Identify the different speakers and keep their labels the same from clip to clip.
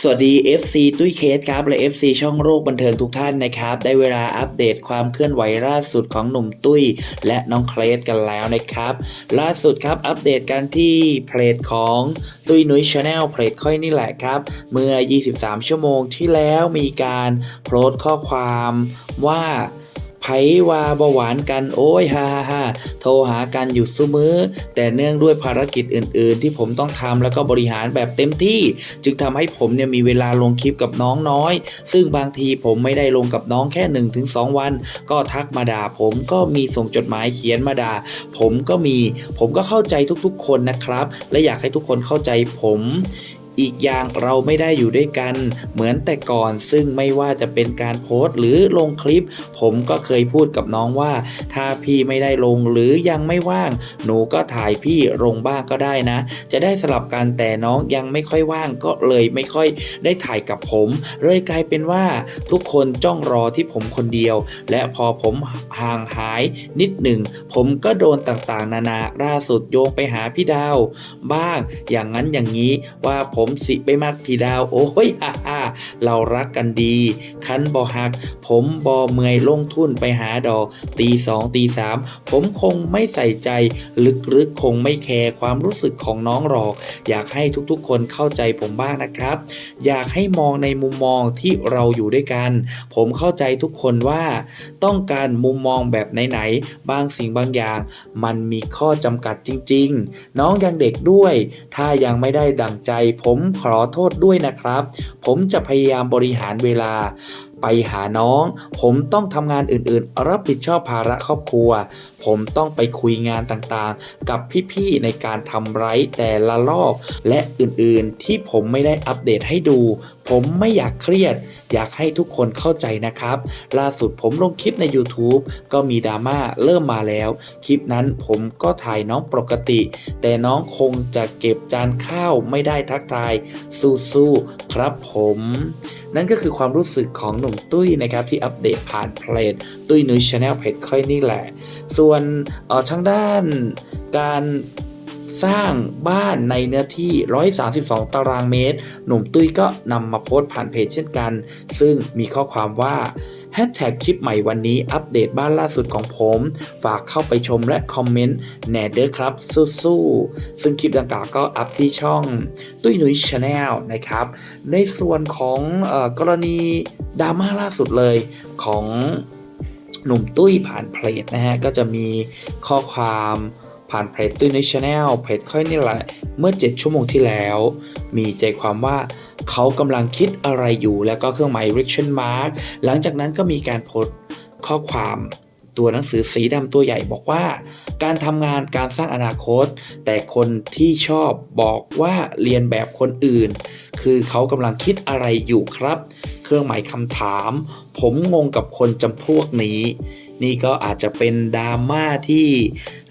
Speaker 1: สวัสดี FC ตุ้ยเคสครับ และ FC ช่องโรคบันเทิงทุกท่านนะครับ ได้เวลาอัปเดตความเคลื่อนไหวล่าสุดของหนุ่มตุ้ย และน้องเคลสกันแล้วนะครับ ล่าสุดครับอัปเดตกันที่เพจของตุ้ยนุ้ยชาแนลเพจค่อยนี่แหละครับ เมื่อ 23 ชั่วโมงที่แล้วมีการโพสต์ข้อความว่า ไผว่าบาหวานกันโอ้ยฮ่าฮ่าฮ่าโทรหากันอยู่ซุมือ แต่เนื่องด้วยภารกิจอื่น ๆ ที่ผมต้องทำแล้วก็บริหารแบบเต็มที่ จึงทำให้ผมเนี่ยมีเวลาลงคลิปกับน้องน้อย ซึ่งบางทีผมไม่ได้ลงกับน้องแค่ 1-2 วัน ก็ทักมาด่าผมก็มีส่งจดหมายเขียนมาด่าผมก็มี ผมก็เข้าใจทุกๆ คนนะครับ และอยากให้ทุกคนเข้าใจผม อีกอย่างเราไม่ได้อยู่ด้วยกัน เหมือนแต่ก่อนซึ่งไม่ว่าจะเป็นการโพสต์ หรือลงคลิป ผมก็เคยพูดกับน้องว่า ถ้าพี่ไม่ได้ลงหรือยังไม่ว่าง หนูก็ถ่ายพี่ลงบ้างก็ได้นะ จะได้สลับกันแต่น้องยังไม่ค่อยว่างก็เลยไม่ค่อยได้ถ่ายกับผม เลยกลายเป็นว่าทุกคนจ้องรอที่ผมคนเดียว และพอผมห่างหายนิดหนึ่ง ผมก็โดนต่างๆ นานาล่าสุดโยงไปหาพี่ดาว บ้างอย่างนั้นอย่างนี้ว่าผมมสิไปมักพี่ดาว โอ้ยฮ่าฮ่าเรารักกันดี คันบอหัก ผมบอเมื่อยลงทุนไปหาดอก ตีสองตีสามผมคงไม่ใส่ใจ ลึกๆคงไม่แคร์ความรู้สึกของน้องหรอก อยากให้ทุกๆ คนเข้าใจผมบ้างนะครับ อยากให้มองในมุมมองที่เราอยู่ด้วยกัน ผมเข้าใจทุกคนว่า ต้องการมุมมองแบบไหนๆบางสิ่งบางอย่าง มันมีข้อจำกัดจริง ๆ น้องยังเด็กด้วย ถ้ายังไม่ได้ดั่งใจผมผมขอโทษด้วยนะครับ ผมจะพยายามบริหารเวลา ไปหาน้อง ผมต้องทำงานอื่นๆ รับผิดชอบภาระครอบครัว ผมต้องไปคุยงานต่างๆ กับพี่ๆในการทำไรแต่ละรอบ และอื่นๆที่ผมไม่ได้อัปเดตให้ดู ผมไม่อยากเครียด อยากให้ทุกคนเข้าใจนะครับ ล่าสุดผมลงคลิปใน YouTube ก็มีดราม่าเริ่มมาแล้ว คลิปนั้นผมก็ถ่ายน้องปกติ แต่น้องคงจะเก็บจานข้าวไม่ได้ทักทายสู้ๆครับผม นั่นก็คือความรู้สึกของหนุ่มตุ้ยนะครับที่อัปเดตผ่านเพจตุ้ยนุ้ยชาแนลเพจค่อยนี่แหละ ส่วนอ่อทางด้านการสร้างบ้านในเนื้อที่ 132 ตารางเมตร หนุ่มตุ้ยก็นำมาโพสต์ผ่านเพจเช่นกัน ซึ่งมีข้อความว่า แฮชแท็กคลิปใหม่วันนี้อัปเดตบ้านล่าสุดของผม ฝากเข้าไปชมและคอมเมนต์แน่เด้อครับ สู้ๆซึ่งคลิปดังกล่าวก็อัพที่ช่อง ตุ้ยหนุยชาแนลนะครับ ในส่วนของอกรณีดราม่าล่าสุดเลยของหนุ่มตุ้ยผ่านเพจนะฮะ ก็จะมีข้อความผ่านเพจตุ้ยนุ้ยชาแนลเพจค่อยนี่แหละ เมื่อ 7 ชั่วโมงที่แล้ว มีใจความว่า เขากำลังคิดอะไรอยู่แล้วก็เครื่องหมาย reaction mark หลังจากนั้นก็มีการโพสข้อความตัวหนังสือสีดำตัวใหญ่บอกว่า การทำงานการสร้างอนาคต แต่คนที่ชอบบอกว่าเรียนแบบคนอื่น คือเขากำลังคิดอะไรอยู่ครับ เครื่องหมายคำถาม ผมงงกับคนจำพวกนี้ นี่ก็อาจจะเป็นดราม่าที่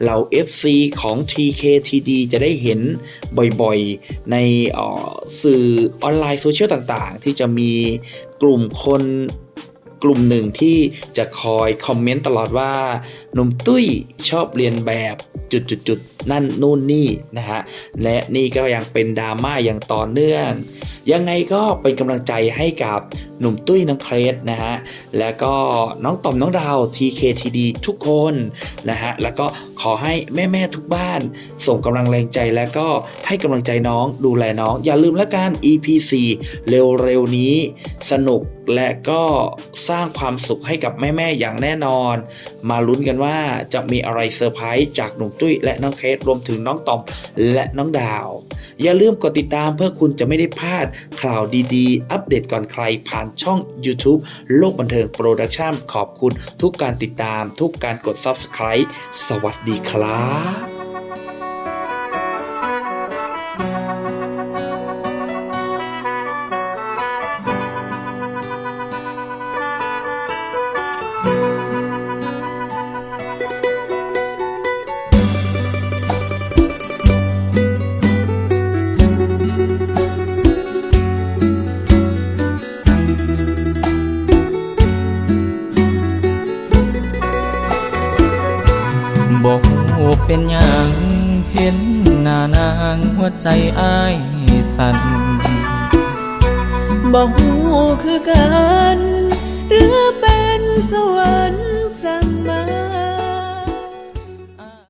Speaker 1: เหล่า FC ของ TKTD จะได้เห็นบ่อยๆ ในสื่อออนไลน์โซเชียลต่างๆ ที่จะมีกลุ่มคนกลุ่มหนึ่งที่จะคอยคอมเมนต์ตลอดว่าหนุ่มตุ้ยชอบเรียนแบบจุดๆนั่นนู่นนี่นะฮะและนี่ก็ยังเป็นดราม่าอย่างต่อเนื่อง ยังไงก็เป็นกำลังใจให้กับ หนุ่มตุ้ยน้องเครสนะฮะแล้วก็น้องต่อมน้องดาว TKTD ทุกคนนะฮะแล้วก็ขอให้แม่ๆทุกบ้าน ส่งกำลังแรงใจแล้วก็ให้กำลังใจน้องดูแลน้อง อย่าลืมล้วกัน EP 4 เร็วๆนี้สนุกและก็สร้างความสุขให้กับแม่ๆอย่างแน่นอน มาลุ้นกันว่าจะมีอะไรเซอร์ไพรส์จากหนุ่มตุ้ยและน้องเคสรวมถึงน้องตอมและน้องดาว อย่าลืมกดติดตามเพื่อคุณจะไม่ได้พลาดข่าวดีๆ อัปเดตก่อนใครผ่านช่อง YouTube โลกบันเทิงโปรดักชั่นขอบคุณทุกการติดตาม ทุกการกด Subscribe สวัสดีครับ
Speaker 2: บอกูเป็นอย่างเห็นหน้านางหัวใจอ้ายสั่นบอกูคือกัน หรือเป็นสวรรค์